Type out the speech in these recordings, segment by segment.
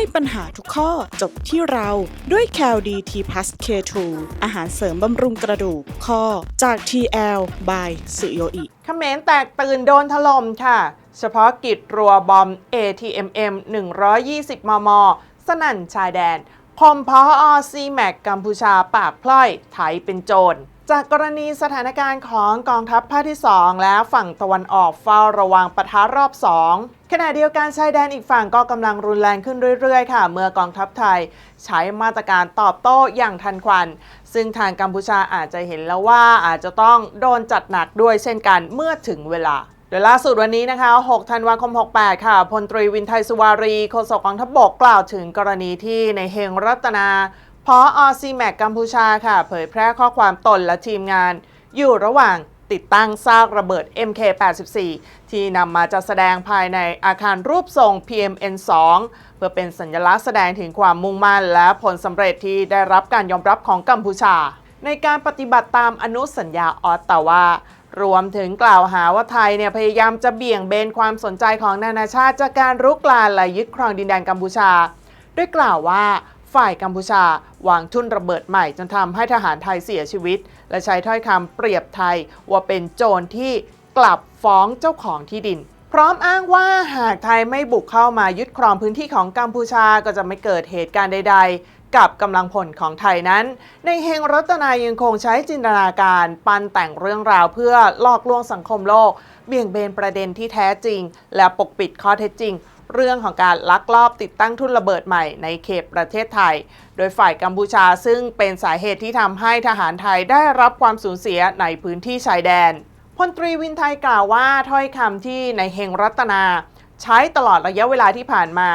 ให้ปัญหาทุกข้อจบที่เราด้วย c a l d t p l u s K2 อาหารเสริมบำรุงกระดูกข้อจาก TL by สุโยอิเขมรแตกตื่นโดนถล่มค่ะ เฉพาะกิจรัวบอม ATMM 120 มม สนั่นชายแดนคมพออซีแมกกัมพูชาปากพล่อยไถเป็นโจร จากกรณีสถานการณ์ของกองทัพภาคที่ 2 และฝั่งตะวันออกเฝ้าระวังปะทะรอบ 2 ขณะเดียวกันชายแดนอีกฝั่งก็กำลังรุนแรงขึ้นเรื่อยๆ ค่ะ เมื่อกองทัพไทยใช้มาตรการตอบโต้อย่างทันควัน ซึ่งทางกัมพูชาอาจจะเห็นแล้วว่าอาจจะต้องโดนจัดหนักด้วยเช่นกันเมื่อถึงเวลาโดยล่าสุดวันนี้นะคะ 6 ธันวาคม 68 ค่ะ พลตรีวินไทยสุวารี โฆษกกองทัพบกกล่าวถึงกรณีที่ในเฮงรัตนา พออซีแมกกัมพูชาค่ะ เผยแพร่ข้อความตนและทีมงาน อยู่ระหว่างติดตั้งซากระเบิด MK84 ที่นำมาจัดแสดงภายในอาคารรูปทรง PMN2 เพื่อเป็นสัญลักษณ์แสดงถึงความมุ่งมั่นและผลสำเร็จที่ได้รับการยอมรับของกัมพูชา ในการปฏิบัติตามอนุสัญญาออตตาวารวมถึงกล่าวหาว่าไทยเนี่ยพยายามจะเบี่ยงเบนความสนใจของนานาชาติจากการรุกรานและยึดครองดินแดนกัมพูชา ด้วยกล่าวว่า ฝ่ายกัมพูชาวางทุ่นระเบิดใหม่จนทำให้ทหารไทยเสียชีวิต และใช้ถ้อยคำเปรียบไทยว่าเป็นโจรที่กลับฟ้องเจ้าของที่ดิน พร้อมอ้างว่าหากไทยไม่บุกเข้ามายึดครองพื้นที่ของกัมพูชาก็จะไม่เกิดเหตุการณ์ใด ๆกับกำลังพลของไทยนั้น ในเฮงรัตนายังคงใช้จินตนาการปันแต่งเรื่องราวเพื่อลอกลวงสังคมโลก เบี่ยงเบนประเด็นที่แท้จริง และปกปิดข้อเท็จจริง เรื่องของการลักลอบติดตั้งทุ่นระเบิดใหม่ในเขตประเทศไทย โดยฝ่ายกัมพูชาซึ่งเป็นสาเหตุที่ทำให้ทหารไทยได้รับความสูญเสียในพื้นที่ชายแดนพลตรีวินไทยกล่าวว่าถ้อยคำที่ในเฮงรัตนา ใช้ตลอดระยะเวลาที่ผ่านมา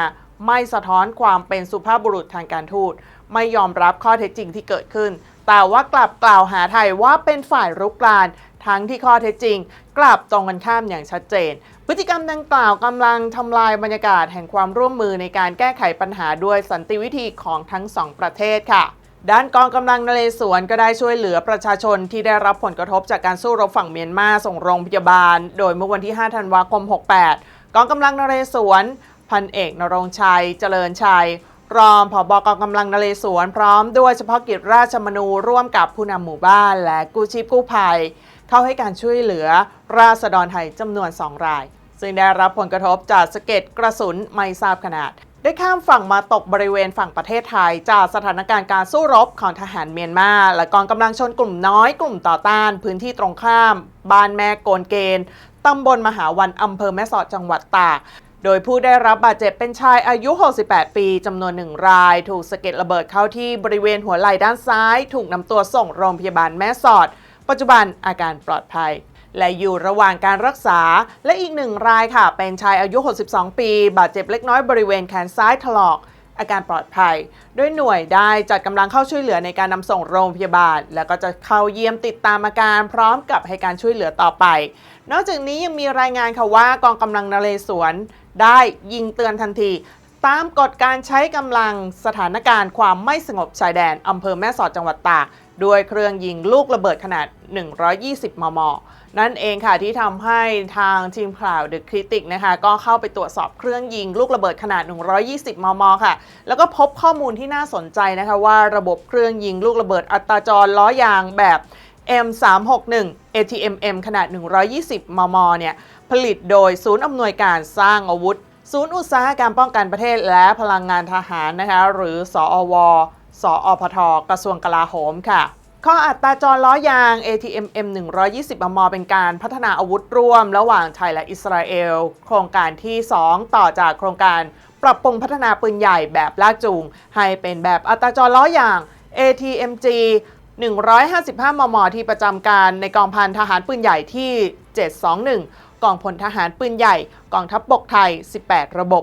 ไม่สะท้อนความเป็นสุภาพบุรุษทางการทูต ไม่ยอมรับข้อเท็จจริงที่เกิดขึ้น แต่ว่ากลับกล่าวหาไทยว่าเป็นฝ่ายรุกราน ทั้งที่ข้อเท็จจริง กลับตรงกันข้ามอย่างชัดเจน พฤติกรรมดังกล่าวกำลังทำลายบรรยากาศแห่งความร่วมมือในการแก้ไขปัญหาด้วยสันติวิธีของทั้งสองประเทศค่ะด้านกองกำลังนเรศวรก็ได้ช่วยเหลือประชาชนที่ได้รับผลกระทบจากการสู้รบฝั่งเมียนมาส่งโรงพยาบาล โดยเมื่อวันที่ 5 ธันวาคม 68 กองกำลังนเรศวร พันเอกนรงชัย เจริญชัย รองผบกองกำลังนเรศวรพร้อมด้วยเฉพาะกิจราชมนูร่วมกับผู้นำหมู่บ้าน และกู้ชีพกู้ภัย เข้าให้การช่วยเหลือราษฎรไทยจำนวน 2 ราย ซึ่งได้รับผลกระทบจากสะเก็ดกระสุนไม่ทราบขนาด ได้ข้ามฝั่งมาตกบริเวณฝั่งประเทศไทย จากสถานการณ์การสู้รบของทหารเมียนมา และกองกำลังชนกลุ่มน้อยกลุ่มต่อต้าน พื้นที่ตรงข้าม บ้านแม่โกนเกณฑ์ตำบลมหาวันอำเภอแม่สอดจังหวัดตาก โดยผู้ได้รับบาดเจ็บเป็นชายอายุ 68 ปีจำนวนหนึ่งราย ถูกสะเก็ดระเบิดเข้าที่บริเวณหัวไหล่ด้านซ้าย ถูกนำตัวส่งโรงพยาบาลแม่สอด ปัจจุบันอาการปลอดภัย และอยู่ระหว่างการรักษา และอีกหนึ่งรายค่ะ เป็นชายอายุ 62 ปี บาดเจ็บเล็กน้อยบริเวณแขนซ้ายถลอก อาการปลอดภัย ด้วยหน่วยได้จัดกำลังเข้าช่วยเหลือในการนำส่งโรงพยาบาล แล้วก็จะเข้าเยี่ยมติดตามอาการพร้อมกับให้การช่วยเหลือต่อไป นอกจากนี้ยังมีรายงานค่ะว่ากองกำลังนเรศวรได้ยิงเตือนทันที ตามกฎการใช้กำลังสถานการณ์ความไม่สงบชายแดนอำเภอแม่สอดจังหวัดตาก ด้วยเครื่องยิงลูกระเบิดขนาด 120 มม นั่นเองค่ะที่ทำให้ทางทีมข่าว The Critic นะคะก็เข้าไปตรวจสอบเครื่องยิงลูกระเบิดขนาด 120 มม ค่ะ แล้วก็พบข้อมูลที่น่าสนใจนะคะว่าระบบเครื่องยิงลูกระเบิดอัตราจรล้อยางแบบ M361 ATMM ขนาด 120 มม เนี่ยผลิตโดยศูนย์อำนวยการสร้างอาวุธ ศูนย์อุตสาหกรรมป้องกันประเทศและพลังงานทหารนะคะหรือสอว สอพท กระทรวงกลาโหมค่ะ ข้ออัตราจรล้อยาง ATMM 120 มม เป็นการพัฒนาอาวุธร่วม ระหว่างไทยและอิสราเอล โครงการที่ 2 ต่อจากโครงการปรับปรุงพัฒนาปืนใหญ่แบบลากจูง ให้เป็นแบบอัตราจรล้อยาง ATMG 155 มม ที่ประจำการในกองพันทหารปืนใหญ่ที่ 721 กองพลทหารปืนใหญ่ กองทัพบบกไทย 18 ระบบ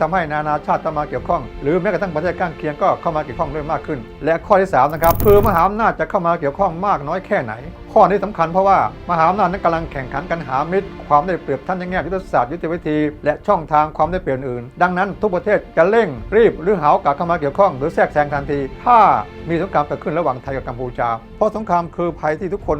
ทำให้นานาชาติต้องมาเกี่ยวข้อง หรือแม้กระทั่งประเทศข้างเคียงก็เข้ามาเกี่ยวข้องด้วยมากขึ้น และข้อที่สามนะครับคือมหาอำนาจจะเข้ามาเกี่ยวข้องมากน้อยแค่ไหน ข้อนี้สำคัญเพราะว่ามหาอำนาจนั้นกำลังแข่งขันกันหามิตร ความได้เปรียบท่านในแง่ยุทธศาสตร์ยุทธวิธี และช่องทางความได้เปรียบอื่น ดังนั้นทุกประเทศจะเร่งรีบหรือหาโอกาสเข้ามาเกี่ยวข้องหรือแทรกแซงทันที ถ้ามีสงครามเกิดขึ้นระหว่างไทยกับกัมพูชา เพราะสงครามคือภัยที่ทุกคน